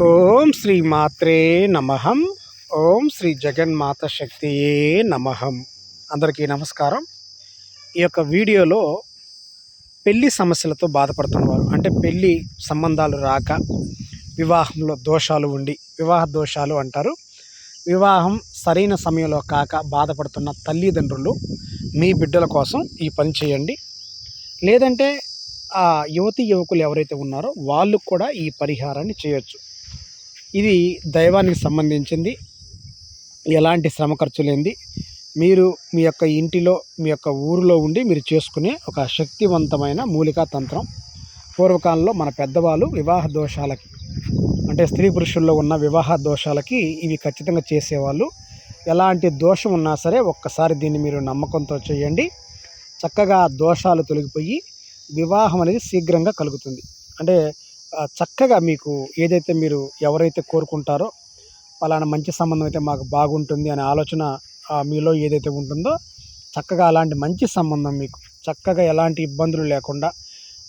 ఓం శ్రీ మాత్రే నమహం ఓం శ్రీ జగన్మాత శక్తియే నమహం అందరికీ నమస్కారం. ఈ యొక్క వీడియోలో పెళ్ళి సమస్యలతో బాధపడుతున్నవారు అంటే పెళ్ళి సంబంధాలు రాక వివాహంలో దోషాలు ఉండి వివాహ దోషాలు అంటారు. వివాహం సరైన సమయంలో కాక బాధపడుతున్న తల్లిదండ్రులు మీ బిడ్డల కోసం ఈ పని చేయండి. లేదంటే ఆ యువతి యువకులు ఎవరైతే ఉన్నారో వాళ్ళు కూడా ఈ పరిహారాన్ని చేయొచ్చు. ఇది దైవానికి సంబంధించింది. ఎలాంటి శ్రమ ఖర్చు లేనిది. మీరు మీ యొక్క ఇంటిలో మీ యొక్క ఊరిలో ఉండి మీరు చేసుకునే ఒక శక్తివంతమైన మూలికా తంత్రం. పూర్వకాలంలో మన పెద్దవాళ్ళు వివాహ దోషాలకి అంటే స్త్రీ పురుషుల్లో ఉన్న వివాహ దోషాలకి ఇవి ఖచ్చితంగా చేసేవాళ్ళు. ఎలాంటి దోషం ఉన్నా సరే ఒక్కసారి దీన్ని మీరు నమ్మకంతో చేయండి. చక్కగా దోషాలు తొలగిపోయి వివాహం అనేది శీఘ్రంగా కలుగుతుంది. అంటే చక్కగా మీకు ఏదైతే మీరు ఎవరైతే కోరుకుంటారో పలానా మంచి సంబంధం అయితే మాకు బాగుంటుంది అనే ఆలోచన మీలో ఏదైతే ఉంటుందో చక్కగా అలాంటి మంచి సంబంధం మీకు చక్కగా ఎలాంటి ఇబ్బందులు లేకుండా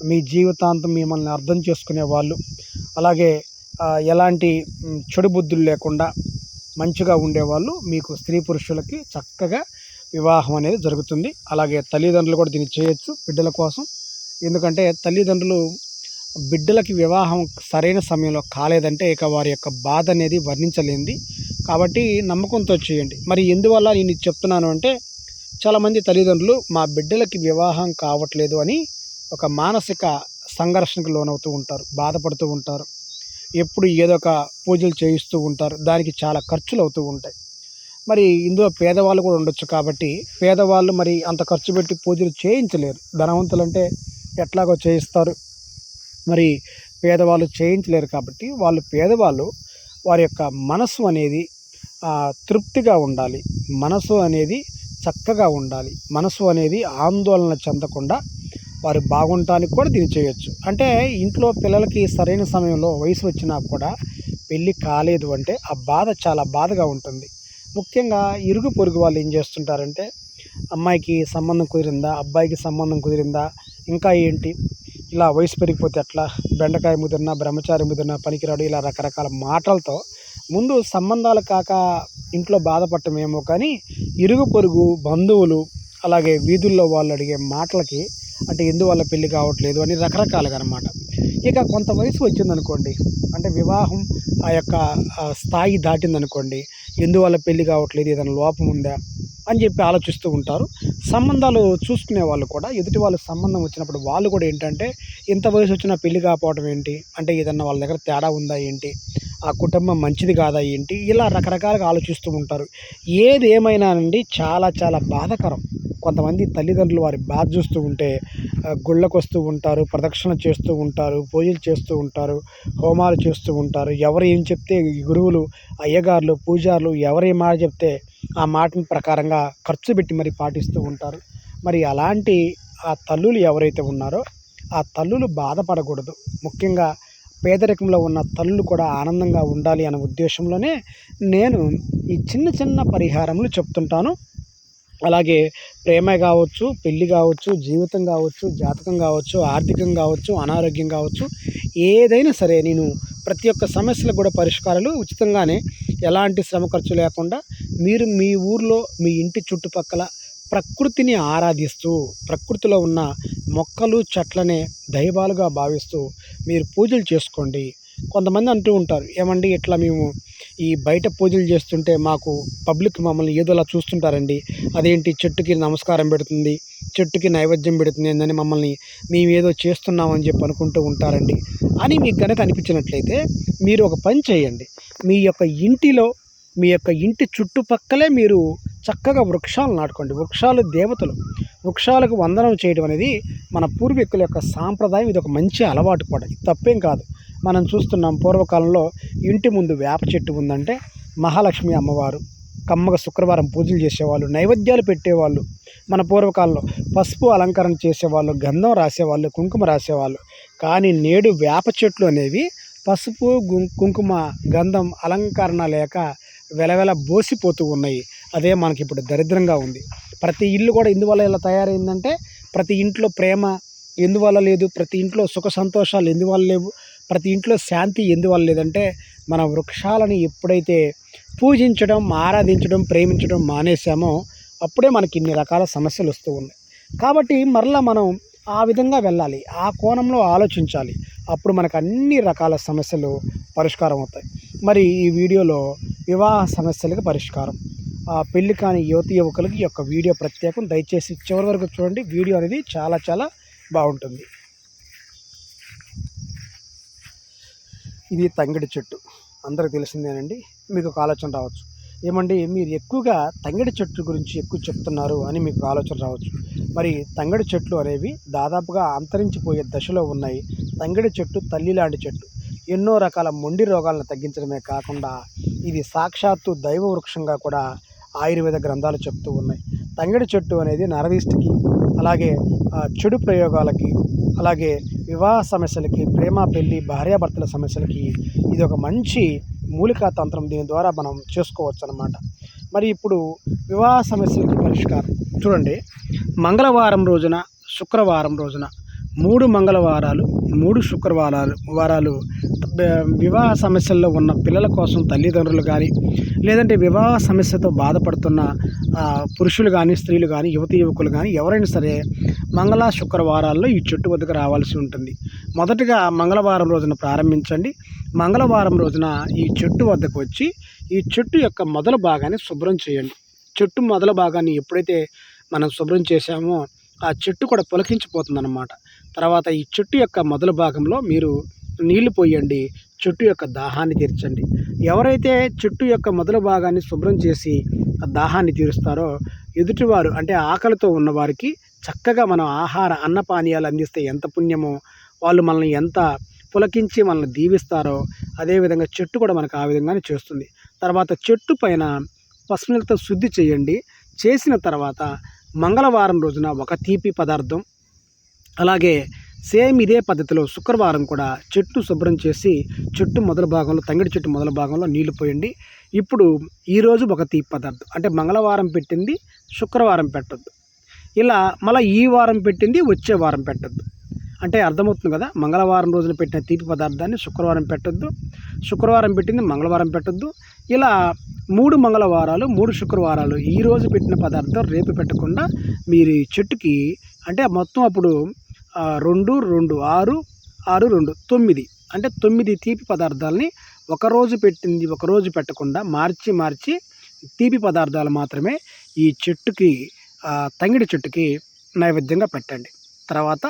మీ జీవితాంతం మిమ్మల్ని అర్థం చేసుకునే వాళ్ళు అలాగే ఎలాంటి చెడు బుద్ధులు లేకుండా మంచిగా ఉండేవాళ్ళు మీకు స్త్రీ పురుషులకి చక్కగా వివాహం అనేది జరుగుతుంది. అలాగే తల్లిదండ్రులు కూడా దీన్ని చేయొచ్చు బిడ్డల కోసం. ఎందుకంటే తల్లిదండ్రులు బిడ్డలకి వివాహం సరైన సమయంలో కాలేదంటే ఇక వారి యొక్క బాధ అనేది వర్ణించలేనిది కాబట్టి నమ్మకంతో చేయండి. మరి ఎందువల్ల నేను చెప్తున్నాను అంటే చాలామంది తల్లిదండ్రులు మా బిడ్డలకి వివాహం కావట్లేదు అని ఒక మానసిక సంఘర్షణకు లోనవుతూ ఉంటారు బాధపడుతూ ఉంటారు. ఎప్పుడు ఏదో ఒక పూజలు చేయిస్తూ ఉంటారు దానికి చాలా ఖర్చులు అవుతూ ఉంటాయి. మరి ఇందులో పేదవాళ్ళు కూడా ఉండొచ్చు కాబట్టి పేదవాళ్ళు మరి అంత ఖర్చు పెట్టి పూజలు చేయించలేరు. ధనవంతులు అంటే ఎట్లాగో చేయిస్తారు. మరి పేదవాళ్ళు చేయించలేరు కాబట్టి వాళ్ళు పేదవాళ్ళు వారి యొక్క మనసు అనేది తృప్తిగా ఉండాలి. మనసు అనేది చక్కగా ఉండాలి. మనసు అనేది ఆందోళన చెందకుండా వారు బాగుండటానికి కూడా దీన్ని చేయొచ్చు. అంటే ఇంట్లో పిల్లలకి సరైన సమయంలో వయసు వచ్చినా కూడా పెళ్ళి కాలేదు అంటే ఆ బాధ చాలా బాధగా ఉంటుంది. ముఖ్యంగా ఇరుగు పొరుగు వాళ్ళు ఏం చేస్తుంటారంటే అమ్మాయికి సంబంధం కుదిరిందా అబ్బాయికి సంబంధం కుదిరిందా ఇంకా ఏంటి? ఇలా వయసు పెరిగిపోతే ఎట్లా బెండకాయ ముదిరినా బ్రహ్మచారి ముదిరినా పనికిరాడు ఇలా రకరకాల మాటలతో ముందు సంబంధాలు కాక ఇంట్లో బాధపడటమేమో కానీ ఇరుగు పొరుగు బంధువులు అలాగే వీధుల్లో వాళ్ళు అడిగే మాటలకి అంటే ఎందువల్ల పెళ్ళి కావట్లేదు అని రకరకాలుగా అనమాట ఇక కొంత వయసు వచ్చిందనుకోండి అంటే వివాహం ఆ యొక్క స్థాయి దాటిందనుకోండి ఎందువల్ల పెళ్ళి కావట్లేదు ఏదైనా లోపం ఉందా? అని చెప్పి ఆలోచిస్తూ ఉంటారు. సంబంధాలు చూసుకునే వాళ్ళు కూడా ఎదుటి వాళ్ళ సంబంధం వచ్చినప్పుడు వాళ్ళు కూడా ఏంటంటే ఇంత వయసు వచ్చినా పెళ్ళి కాకపోవడం ఏంటి? అంటే ఏదన్నా వాళ్ళ దగ్గర తేడా ఉందా ఏంటి? ఆ కుటుంబం మంచిది కాదా ఏంటి? ఇలా రకరకాలుగా ఆలోచిస్తూ ఉంటారు. ఏది ఏమైనానండి చాలా చాలా బాధాకరం. కొంతమంది తల్లిదండ్రులు వారి బాధ చూస్తూ ఉంటే గుళ్ళకు వస్తూ ఉంటారు ప్రదక్షిణ చేస్తూ ఉంటారు పూజలు చేస్తూ ఉంటారు హోమాలు చేస్తూ ఉంటారు. ఎవరు ఏం చెప్తే గురువులు అయ్యగారులు పూజారులు ఎవరు ఏ మాట చెప్తే ఆ మాటని ప్రకారంగా ఖర్చు పెట్టి మరి పాటిస్తూ ఉంటారు. మరి అలాంటి ఆ తల్లులు ఎవరైతే ఉన్నారో ఆ తల్లులు బాధపడకూడదు. ముఖ్యంగా పేదరికంలో ఉన్న తల్లులు కూడా ఆనందంగా ఉండాలి అనే ఉద్దేశంలోనే నేను ఈ చిన్న చిన్న పరిహారములు చెప్తుంటాను. అలాగే ప్రేమ కావచ్చు పెళ్ళి కావచ్చు జీవితం కావచ్చు జాతకం కావచ్చు ఆర్థికం కావచ్చు అనారోగ్యం కావచ్చు ఏదైనా సరే నేను ప్రతి ఒక్క సమస్యలకు కూడా పరిష్కారాలు ఉచితంగానే ఎలాంటి శ్రమ ఖర్చు లేకుండా మీరు మీ ఊర్లో మీ ఇంటి చుట్టుపక్కల ప్రకృతిని ఆరాధిస్తూ ప్రకృతిలో ఉన్న మొక్కలు చెట్లనే దైవాలుగా భావిస్తూ మీరు పూజలు చేసుకోండి. కొంతమంది అంటూ ఉంటారు ఏమండి ఇట్లా మేము ఈ బయట పూజలు చేస్తుంటే మాకు పబ్లిక్ మమ్మల్ని ఏదోలా చూస్తుంటారండి. అదేంటి? చెట్టుకి నమస్కారం పెడుతుంది. చెట్టుకి నైవేద్యం పెడుతుంది అని మమ్మల్ని మేము ఏదో చేస్తున్నామని చెప్పి అనుకుంటూ ఉంటారండి. అని మీకు కనుక అనిపించినట్లయితే మీరు ఒక పని చేయండి. మీ యొక్క ఇంటిలో మీ యొక్క ఇంటి చుట్టుపక్కలే మీరు చక్కగా వృక్షాలు నాటుకోండి. వృక్షాలు దేవతలు. వృక్షాలకు వందనం చేయడం అనేది మన పూర్వీకుల యొక్క సాంప్రదాయం. ఇది ఒక మంచి అలవాటు కూడా. ఇది తప్పేం కాదు. మనం చూస్తున్నాం పూర్వకాలంలో ఇంటి ముందు వేప చెట్టు ఉందంటే మహాలక్ష్మి అమ్మవారు. కమ్మగా శుక్రవారం పూజలు చేసేవాళ్ళు నైవేద్యాలు పెట్టేవాళ్ళు. మన పూర్వకాలంలో పసుపు అలంకరణ చేసేవాళ్ళు గంధం రాసేవాళ్ళు కుంకుమ రాసేవాళ్ళు. కానీ నేడు వేప చెట్లు అనేవి పసుపు కుంకుమ గంధం అలంకరణ లేక వెలవెల బోసిపోతూ ఉన్నాయి. అదే మనకి ఇప్పుడు దరిద్రంగా ఉంది. ప్రతి ఇల్లు కూడా ఇందువల్ల ఇలా తయారైందంటే ప్రతి ఇంట్లో ప్రేమ ఎందువల్ల లేదు? ప్రతి ఇంట్లో సుఖ సంతోషాలు ఎందువల్ల లేవు? ప్రతి ఇంట్లో శాంతి ఎందువల్ల లేదంటే మన వృక్షాలని ఎప్పుడైతే పూజించడం ఆరాధించడం ప్రేమించడం మానేసామో అప్పుడే మనకి ఇన్ని రకాల సమస్యలు వస్తూ ఉన్నాయి. కాబట్టి మరలా మనం ఆ విధంగా వెళ్ళాలి. ఆ కోణంలో ఆలోచించాలి. అప్పుడు మనకు అన్ని రకాల సమస్యలు పరిష్కారం అవుతాయి. మరి ఈ వీడియోలో వివాహ సమస్యలకు పరిష్కారం. ఆ పెళ్ళి కాని యువతి యువకులకి ఈ యొక్క వీడియో ప్రత్యేకం దయచేసి చివరి వరకు చూడండి. వీడియో అనేది చాలా చాలా బాగుంటుంది. ఇది తంగిడి చెట్టు. అందరికి తెలిసిందేనండి? మీకు ఒక ఆలోచన రావచ్చు. ఏమండి మీరు ఎక్కువగా తంగిడి చెట్టు గురించి ఎక్కువ చెప్తున్నారు అని మీకు ఆలోచన రావచ్చు. మరి తంగిడి చెట్లు అనేవి దాదాపుగా అంతరించిపోయే దశలో ఉన్నాయి. తంగిడి చెట్టు తల్లి లాంటి చెట్టు. ఎన్నో రకాల మొండి రోగాలను తగ్గించడమే కాకుండా ఇది సాక్షాత్తు దైవ వృక్షంగా కూడా ఆయుర్వేద గ్రంథాలు చెప్తూ ఉన్నాయి. తంగిడి చెట్టు అనేది నరదిష్టికి అలాగే చెడు ప్రయోగాలకి అలాగే వివాహ సమస్యలకి ప్రేమ పెళ్ళి భార్యాభర్తల సమస్యలకి ఇది ఒక మంచి మూలికా తంత్రం దీని ద్వారా మనం చేసుకోవచ్చు అనమాట మరి ఇప్పుడు వివాహ సమస్యలకి పరిష్కారం. చూడండి మంగళవారం రోజున శుక్రవారం రోజున మూడు మంగళవారాలు మూడు శుక్రవారాలు వారాలు వివాహ సమస్యల్లో ఉన్న పిల్లల కోసం తల్లిదండ్రులు కానీ లేదంటే వివాహ సమస్యతో బాధపడుతున్న పురుషులు కానీ స్త్రీలు కానీ యువతి యువకులు కానీ ఎవరైనా సరే మంగళ శుక్రవారాల్లో ఈ చెట్టు వద్దకు రావాల్సి ఉంటుంది. మొదటగా మంగళవారం రోజున ప్రారంభించండి. మంగళవారం రోజున ఈ చెట్టు వద్దకు వచ్చి ఈ చెట్టు యొక్క మొదల భాగాన్ని శుభ్రం చేయండి. చెట్టు మొదల భాగాన్ని ఎప్పుడైతే మనం శుభ్రం చేశామో ఆ చెట్టు కూడా పులకించిపోతుందన్నమాట. తర్వాత ఈ చెట్టు యొక్క మొదల భాగంలో మీరు నీళ్ళు పోయండి. చెట్టు యొక్క దాహాన్ని తీర్చండి. ఎవరైతే చెట్టు యొక్క మొదల భాగాన్ని శుభ్రం చేసి ఆ దాహాన్ని తీరుస్తారో ఎదుటివారు అంటే ఆకలితో ఉన్నవారికి చక్కగా మనం ఆహార అన్నపానీయాలు అందిస్తే ఎంత పుణ్యమో వాళ్ళు మనల్ని ఎంత పులకించి మనల్ని దీవిస్తారో అదేవిధంగా చెట్టు కూడా మనకు ఆ విధంగానే చేస్తుంది. తర్వాత చెట్టు పైన పసుపులతో శుద్ధి చేయండి. చేసిన తర్వాత మంగళవారం రోజున ఒక తీపి పదార్థం అలాగే సేమ్ ఇదే పద్ధతిలో శుక్రవారం కూడా చెట్టు శుభ్రం చేసి చెట్టు మొదల భాగంలో తంగిడి చెట్టు మొదల భాగంలో నీళ్ళు పోయండి. ఇప్పుడు ఈరోజు ఒక తీపి పదార్థం. అంటే మంగళవారం పెట్టింది శుక్రవారం పెట్టద్దు. ఇలా మళ్ళీ ఈ వారం పెట్టింది వచ్చే వారం పెట్టద్దు. అంటే అర్థమవుతుంది కదా మంగళవారం రోజున పెట్టిన తీపి పదార్థాన్ని శుక్రవారం పెట్టద్దు శుక్రవారం పెట్టింది మంగళవారం పెట్టొద్దు. ఇలా మూడు మంగళవారాలు మూడు శుక్రవారాలు ఈ రోజు పెట్టిన పదార్థం రేపు పెట్టకుండా మీరు చెట్టుకి అంటే మొత్తం అప్పుడు రెండు రెండు ఆరు ఆరు రెండు తొమ్మిది. అంటే తొమ్మిది తీపి పదార్థాలని ఒకరోజు పెట్టింది ఒకరోజు పెట్టకుండా మార్చి మార్చి తీపి పదార్థాలు మాత్రమే ఈ చెట్టుకి తంగిడి చెట్టుకి నైవేద్యంగా పెట్టండి. తర్వాత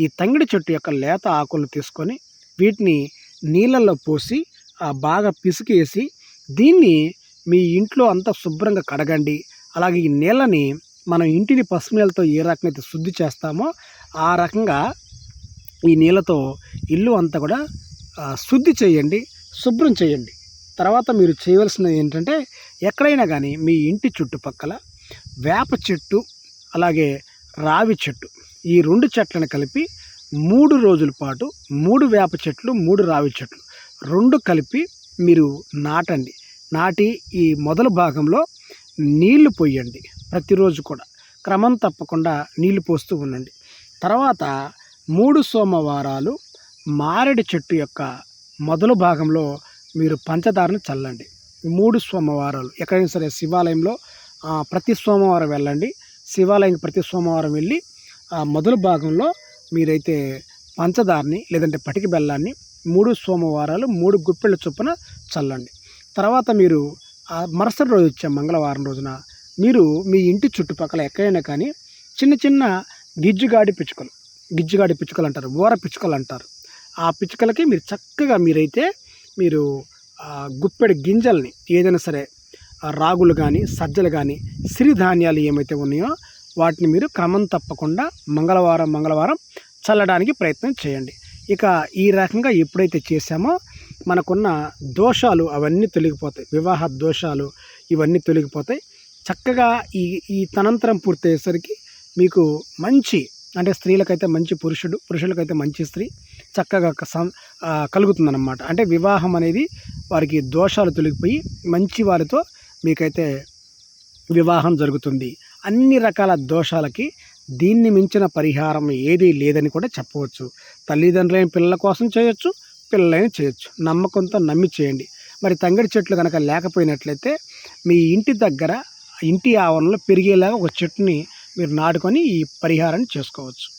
ఈ తంగిడి చెట్టు యొక్క లేత ఆకులు తీసుకొని వీటిని నీళ్ళల్లో పోసి బాగా పిసికేసి దీన్ని మీ ఇంట్లో అంతా శుభ్రంగా కడగండి. అలాగే ఈ నీళ్ళని మనం ఇంటిని పసుపు నీళ్ళతో ఏ రకమైతే శుద్ధి చేస్తామో ఆ రకంగా ఈ నీళ్ళతో ఇల్లు అంతా కూడా శుద్ధి చేయండి శుభ్రం చేయండి. తర్వాత మీరు చేయవలసినది ఏంటంటే ఎక్కడైనా కానీ మీ ఇంటి చుట్టుపక్కల వేప చెట్టు అలాగే రావి చెట్టు ఈ రెండు చెట్లను కలిపి మూడు రోజుల పాటు మూడు వేప చెట్లు మూడు రావి చెట్లు రెండు కలిపి మీరు నాటండి. నాటి ఈ మొదల భాగంలో నీళ్ళు పోయండి ప్రతిరోజు కూడా. క్రమం తప్పకుండా నీళ్ళు పోస్తూ ఉండండి. తర్వాత మూడు సోమవారాలు మారేడు చెట్టు యొక్క మొదలు భాగంలో మీరు పంచదారను చల్లండి. మూడు సోమవారాలు ఎక్కడైనా సరే శివాలయంలో ప్రతి సోమవారం వెళ్ళండి. శివాలయం ప్రతి సోమవారం వెళ్ళి ఆ మొదలు భాగంలో మీరైతే పంచదారని లేదంటే పటిక బెల్లాన్ని మూడు సోమవారాలు మూడు గుప్పెళ్ళ చొప్పున చల్లండి. తర్వాత మీరు మరుసటి రోజు వచ్చే మంగళవారం రోజున మీరు మీ ఇంటి చుట్టుపక్కల ఎక్కడైనా కానీ చిన్న చిన్న గిజ్జుగాడి పిచ్చుకలు. గిజ్జుగాడి పిచ్చుకలు అంటారు ఓర పిచ్చుకలు అంటారు ఆ పిచ్చుకలకి మీరు చక్కగా మీరైతే మీరు గుప్పెడి గింజల్ని ఏదైనా సరే రాగులు కానీ సజ్జలు కానీ సిరిధాన్యాలు ఏమైతే ఉన్నాయో వాటిని మీరు క్రమం తప్పకుండా మంగళవారం మంగళవారం చల్లడానికి ప్రయత్నం చేయండి. ఇక ఈ రకంగా ఎప్పుడైతే చేశామో మనకున్న దోషాలు అవన్నీ తొలగిపోతాయి. వివాహ దోషాలు ఇవన్నీ తొలగిపోతాయి. చక్కగా ఈ ఈ తనంతరం పూర్తయ్యేసరికి మీకు మంచి అంటే స్త్రీలకైతే మంచి పురుషుడు పురుషులకైతే మంచి స్త్రీ చక్కగా కలుగుతుందన్నమాట. అంటే వివాహం అనేది వారికి దోషాలు తొలగిపోయి మంచి వారితో మీకైతే వివాహం జరుగుతుంది. అన్ని రకాల దోషాలకి దీన్ని మించిన పరిహారం ఏదీ లేదని కూడా చెప్పవచ్చు. తల్లిదండ్రులైన పిల్లల కోసం చేయొచ్చు పిల్లలైన చేయొచ్చు. నమ్మకంతో నమ్మి చేయండి. మరి తంగడి చెట్లు కనుక లేకపోయినట్లయితే మీ ఇంటి దగ్గర ఇంటి ఆవరణలో పెరిగేలాగా ఒక చెట్టుని మీరు నాటుకొని ఈ పరిహారాన్ని చేసుకోవచ్చు.